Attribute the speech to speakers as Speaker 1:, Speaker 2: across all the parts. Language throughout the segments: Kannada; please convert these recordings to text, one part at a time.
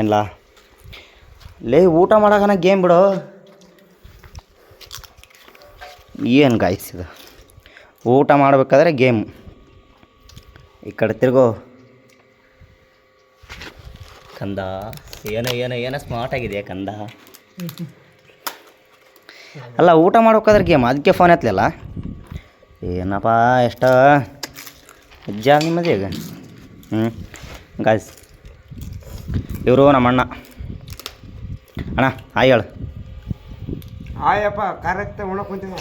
Speaker 1: ಏನ್ಲ? ಲೇ, ಊಟ ಮಾಡೋಕನ ಗೇಮ್ ಬಿಡು. ಏನು ಗಾಯ್ಸ್ ಇದು? ಊಟ ಮಾಡಬೇಕಾದ್ರೆ ಗೇಮ್. ಈ ಕಡೆ ತಿರ್ಗೋ. ಕಂದ, ಏನೋ ಏನೋ ಏನೋ ಸ್ಮಾರ್ಟ್ ಆಗಿದೆ ಕಂದ. ಅಲ್ಲ, ಊಟ ಮಾಡ್ಬೇಕಾದ್ರೆ ಗೇಮ್ ಅದಕ್ಕೆ ಫೋನ್ ಎತ್ತಲಿಲ್ಲ ಏನಪ್ಪ, ಎಷ್ಟ? ಜಾಗ ನಿಮ್ಮದೇ ಈಗ ಹ್ಞೂ ಗಾಯ್ಸ್ ಇವರು ನಮ್ಮ ಅಣ್ಣ. ಅಣ್ಣ ಹಾಯ್ ಹೇಳು.
Speaker 2: ಆಯಪ್ಪ ಕರೆಕ್ಟ್ ಉಣಕ್ ಕುಂತೀವಿ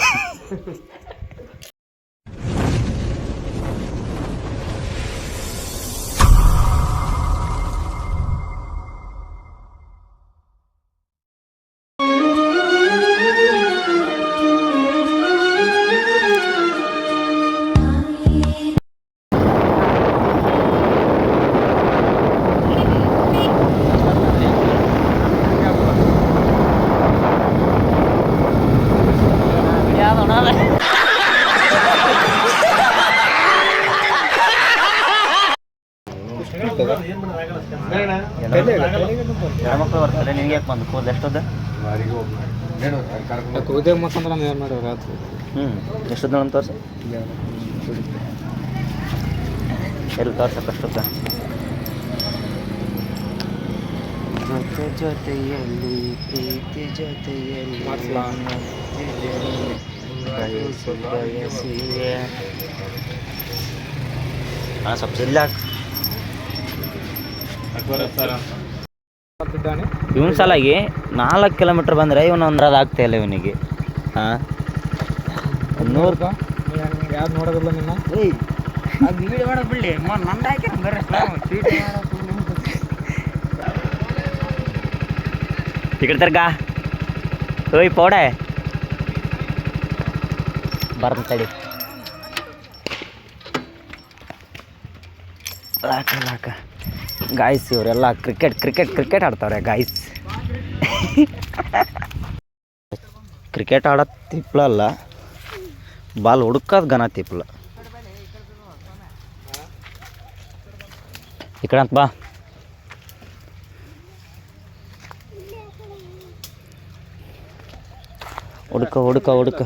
Speaker 1: ಯಾಕೆ ಬಂದು ಕೂದಲು ಎಷ್ಟೊದ್ದು
Speaker 2: ಕೂದೆ ಮಕ್ಕಂದ್ರ ಏನು ಮಾಡೋರು ರಾತ್ರಿ.
Speaker 1: ಹ್ಞೂ ಎಷ್ಟೊದ್ದು ನೋಡೋಣ ತೋರಿಸಿ? ಎಲ್ಲಿ ತೋರ್ಸಕ್ಕೆ ಅಷ್ಟೊತ್ತ? ಜೊತೆ ಜೊತೆಯಲ್ಲಿ ಪ್ರೀತಿ ಜೊತೆಯಲ್ಲಿ? ಬಯಸಿ ಹಾಂ ಸ್ವಲ್ಪ ಜಲ್ದಿ ಹಾಕು ಇವನ್ ಸಲಾಗಿ ನಾಲ್ಕು ಕಿಲೋಮೀಟರ್ ಬಂದ್ರೆ ಇವನು ಒಂದ್ರ ಆಗ್ತಾ ಇಲ್ಲ ಇವನಿಗೆ. ಹಾಂ? ನೂರು
Speaker 2: ಯಾರು ನೋಡೋದಿಲ್ಲ ನಿನ್ನ?
Speaker 1: ತರ್ಗ. ಓಯ್ ಪೌಡೆ. ಬರ್ತ ತಡಿ. ಲಾಕ ಲಾಕ. ಗಾಯ್ಸ್ ಇವರೆಲ್ಲ ಕ್ರಿಕೆಟ್ ಕ್ರಿಕೆಟ್ ಕ್ರಿಕೆಟ್ ಆಡ್ತಾವ್ರೆ ಗಾಯ್ಸ್ ಕ್ರಿಕೆಟ್ ಆಡೋದು ತಿಪ್ಪಲಲ್ಲ ಬಾಲ್ ಹುಡುಕೋದು ಗನ ತಿಪ್ಲ. ಈ ಕಡೆ ಅಂತ ಬಾ. ಹುಡುಕ ಹುಡುಕ ಹುಡುಕ.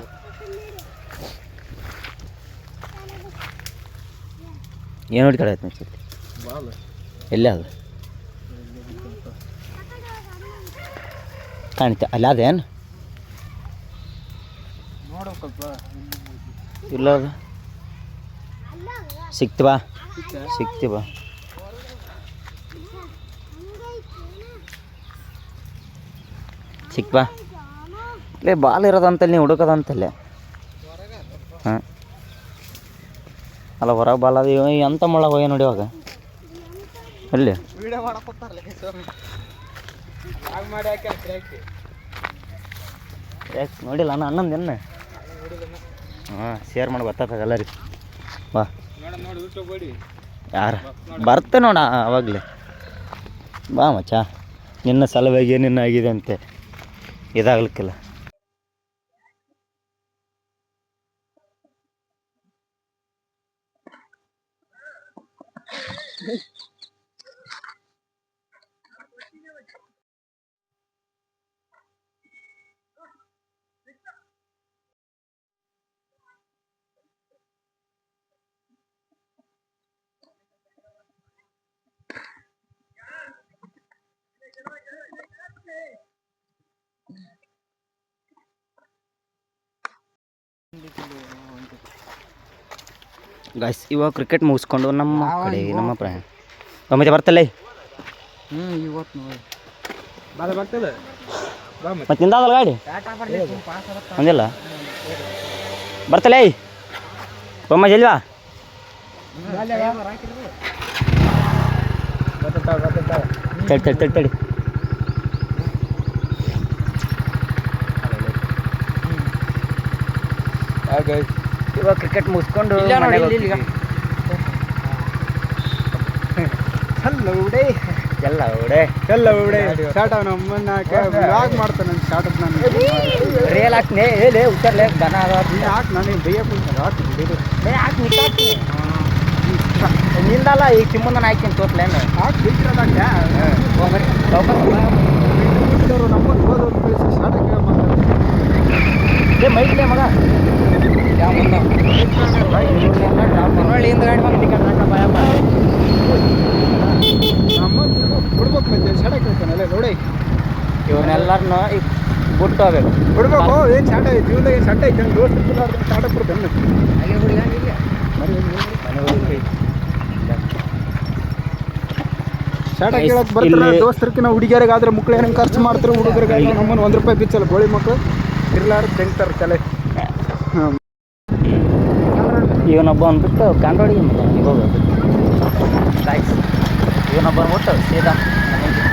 Speaker 1: ಏನು ಅನ್ಸುತ್ತೆ ಎಲ್ಲಿ ಅದು? ಕಾಣಿತ ಅಲ್ಲ ಅದೇನು? ಇಲ್ಲ ಅದು. ಸಿಕ್ತವಾ ಬಾ. ಸಿಕ್ತಿ ಬಾ. ಸಿಕ್ ಬಾ. ಲೇ ಬಾಲ್ ಇರೋದಂತಲ್ಲಿ ನೀವು ಹುಡುಕೋದಂತಲ್ಲೇ. ಹಾಂ ಅಲ್ಲ ಹೊರಗೆ ಬಾಲ್ ಅದು ಎಂತ ಮುಳ್ಳ ಹೋಗಿ ನೋಡಿ ಇವಾಗ?
Speaker 2: ಹಾಕಿ
Speaker 1: ಯಾಕೆ ನೋಡಿಲ್ಲ ಅಣ್ಣ ಅಣ್ಣಂದು ಎನ್ನ ಹಾಂ ಶೇರ್ ಮಾಡಿ ಗೊತ್ತಾಗ್ತದೆ ರೀ. ಬಾ. ಯಾರು? ಬರ್ತೆ ನೋಡ ಅವಾಗಲೇ. ಬಾ ಮಚ್ಚ. ನಿನ್ನ ಸಲುವಾಗಿ ಏನೇನು ಆಗಿದೆ ಅಂತೆ. ಇದಾಗ್ಲಿಕ್ಕಿಲ್ಲ. ಗಾಯ್ಸ್ ಇವಾಗ ಕ್ರಿಕೆಟ್ ಮುಗಿಸ್ಕೊಂಡು ನಮ್ಮ ಕಡೆ ನಮ್ಮ ಪ್ರಯಾಣ. ಗಮತೆ ಬರ್ತಲ್ಲ?
Speaker 2: ಹ್ಞೂ ಇವತ್ತು ಬರ್ತದೆ. ಮತ್ತೆ.
Speaker 1: ಮತ್ತೆ ನಿಂದಾದಲ್ಲ ಗಾಡಿ? ಒಂದಿಲ್ಲ ಬರ್ತಲ್ಲ? ಬೊಮ್ಮ ಜಲ್ವಾ ತಡಿ ತಡಿ ತಡಿ ತಡಿ.
Speaker 2: ಹಾಗೆ
Speaker 1: ಇವಾಗ ಕ್ರಿಕೆಟ್ ಮುಗಿಸ್ಕೊಂಡು
Speaker 2: ಹಲೋ
Speaker 1: ಎಲ್ಲ ಉಡೆ
Speaker 2: ಎಲ್ಲ ಉಡೆ ಶಾರ್ಟ್ ಅವ್ನ ಅಮ್ಮನ್ನ ವ್ಲಾಗ್ ಮಾಡ್ತಾನೆ ನನ್ನ ಶಾರ್ಟ್ ಅಪ್ ನಾನು.
Speaker 1: ರಿಯಲ್ ಹಾಕ್ನೆ ಹೇಳಿ ಉತ್ತರ್ಲೆ ದನ
Speaker 2: ನನಗೆ ನಾನು ಭಯ ಹಾಕಿ ಹಾಕಿ ನಿಂತಾಕಿ
Speaker 1: ನಿಂದಲ್ಲ ಈ ಸಿಮ್ಮನ್ನ ಹಾಕಿ ತೋಟ್ಲೆ
Speaker 2: ಹಾಕಿ ಬಿಟ್ಟಿರೋದ
Speaker 1: ನಮ್ಮನ್ನು ಓದೋದು ಸ್ಟಾರ್ಟ್ ಹಾಕಿ ಮೈಕ್ಲೆ ಮಗ. ನೋಡಿ ಹಿಂದ್ಗಡೆ ಹೋಗಿ ಈಗ ಬಿಟ್ಟು ಹೋಗ್ಬೇಕು
Speaker 2: ಬಿಡ್ಬೇಕು ಏನು ಶಾಟ ಐತೆ? ಜೀವನದಾಗ ಏನು ಶಾಟ ಐತೆ? ದೋಸ್ತ ಶಾಟ
Speaker 1: ಕೊಡ್ತೇನೆ
Speaker 2: ಶಾಟ ಕೇಳಕ್ ಬರ್ತಾರೆ ದೋಸ್ತರಿಗೆ ನಾವು ಆದ್ರೆ ಮಕ್ಳು ಏನಂಗೆ ಖರ್ಚು ಮಾಡ್ತಾರೆ ಹುಡುಗರಿಗೆ ನಮ್ಮನ್ನು ಒಂದು ರೂಪಾಯಿ ಬಿಚ್ಚಲ್ಲ ಗೋಳಿ ಮಕ್ಕಳು ಇರ್ಲಾರ್ದು ತೆಂಗ್ತಾರೆ ತಲೆ.
Speaker 1: ಇವನೊಬ್ಬ ಅಂದ್ಬಿಟ್ಟು ಕಾಂಡ್ರೋಡಿಗೆ ಈಗ ಹೋಗೋದು ಗಾಯ್ಸ್ ಇವನೊಬ್ಬ ಅಂದ್ಬಿಟ್ಟು ಸೀದಾ ಮನೆಗೆ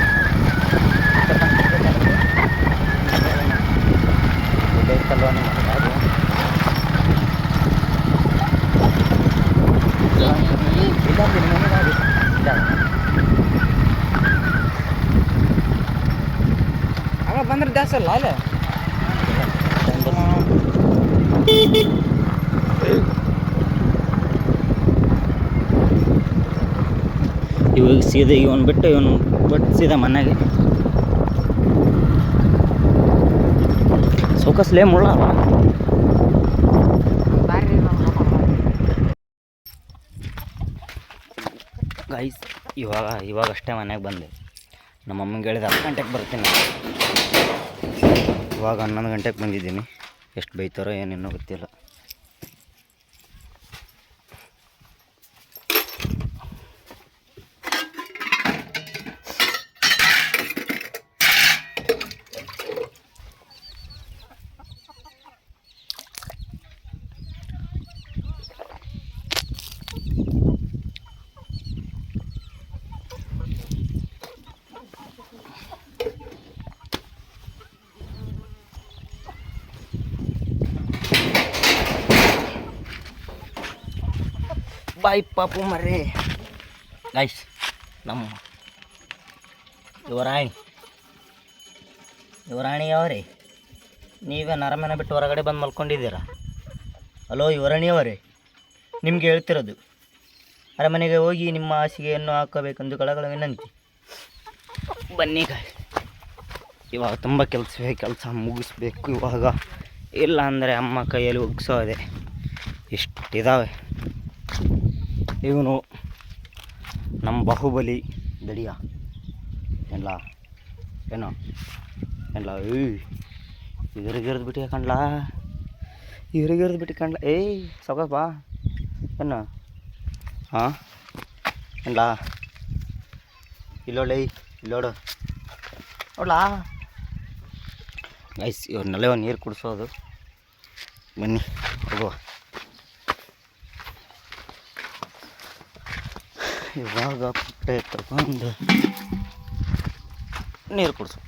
Speaker 1: ಇದೈತಲ್ವ ನಿಮ್ಮ ಗಾಡಿ? ಇದಾಗಿದೆ ನಿಮ್ಮ ಗಾಡಿ. ಇದಾಗಿದೆ.
Speaker 2: ಆಗ ಬಂದ್ರೆ ಜಾಸ್ತಿ ಅಲ್ಲ ಅಲ್ಲೇ
Speaker 1: ಇವಾಗ ಸೀದಾ ಇವನು ಬಿಟ್ಟು ಇವನು ಬಿಟ್ಟು ಸೀದಾ ಮನೆಗೆ. ಸೌಕಸ್ಲೇ ಮುಳ್ಳ. ಗೈಸ್ ಇವಾಗ ಇವಾಗ ಅಷ್ಟೇ ಮನೆಗೆ ಬಂದೆ. ನಮ್ಮ ಅಮ್ಮಂಗೆ ಹೇಳಿದ, ಹತ್ತು ಗಂಟೆಗೆ ಬರ್ತೀನಿ. ಇವಾಗ ಹನ್ನೊಂದು ಗಂಟೆಗೆ ಬಂದಿದ್ದೀನಿ. ಎಷ್ಟು ಬೈತಾರೋ ಏನೇನೋ ಗೊತ್ತಿಲ್ಲ. ಬಾಯ್ ಪಾಪು ಮರ್ರಿ. ಗೈಸ್ ನಮ್ಮ ಯುವರಾಣಿ. ಯುವರಾಣಿ ಯಾವ್ರಿ ನೀವೇ ನರಮನ ಬಿಟ್ಟು ಹೊರಗಡೆ ಬಂದು ಮಲ್ಕೊಂಡಿದ್ದೀರಾ? ಹಲೋ ಯುವರಾಣಿ ಅವರೇ ನಿಮಗೆ ಹೇಳ್ತಿರೋದು ಅರಮನೆಗೆ ಹೋಗಿ ನಿಮ್ಮ ಹಾಸಿಗೆಯನ್ನು ಹಾಕಬೇಕೆಂದು ಕಳಗಳ ವಿನಂತಿ. ಬನ್ನಿ ಗಾಯ್ ಇವಾಗ ತುಂಬ ಕೆಲಸವೇ ಕೆಲಸ ಮುಗಿಸ್ಬೇಕು ಇವಾಗ. ಇಲ್ಲ ಅಂದರೆ ಅಮ್ಮ ಕೈಯಲ್ಲಿ ಒಗ್ಸೋದೆ. ಇಷ್ಟಿದ್ದಾವೆ ಇವನು ನಮ್ಮ ಬಾಹುಬಲಿ ದಡಿಯ. ಎಲ್ಲ ಏನೋ? ಎಲ್ಲ ಏಯ್ ಇದ್ರಿಗಿರ್ದು ಬಿಟ್ಟು ಕಣ್ಲಾ? ಇವ್ರಿಗಿರ್ದು ಬಿಟ್ಟು ಕಣ್ಲ? ಏಯ್ ಬಾ. ಏನು? ಹಾಂ? ಇಲ್ಲ ಇಲ್ಲೋಳೆ ಇಲ್ಲೋಡು ನೋಡ್ಲಾ? ಐಸ್ ಇವ್ರನ್ನೆಲ್ಲ ನೀರು ಕುಡಿಸೋದು. ಬನ್ನಿ, ಹೋಗುವ. ಇವಾಗ ಪುಟ್ಟೆ ತಗೊಂಡು ನೀರು ಕುಡಿಸು.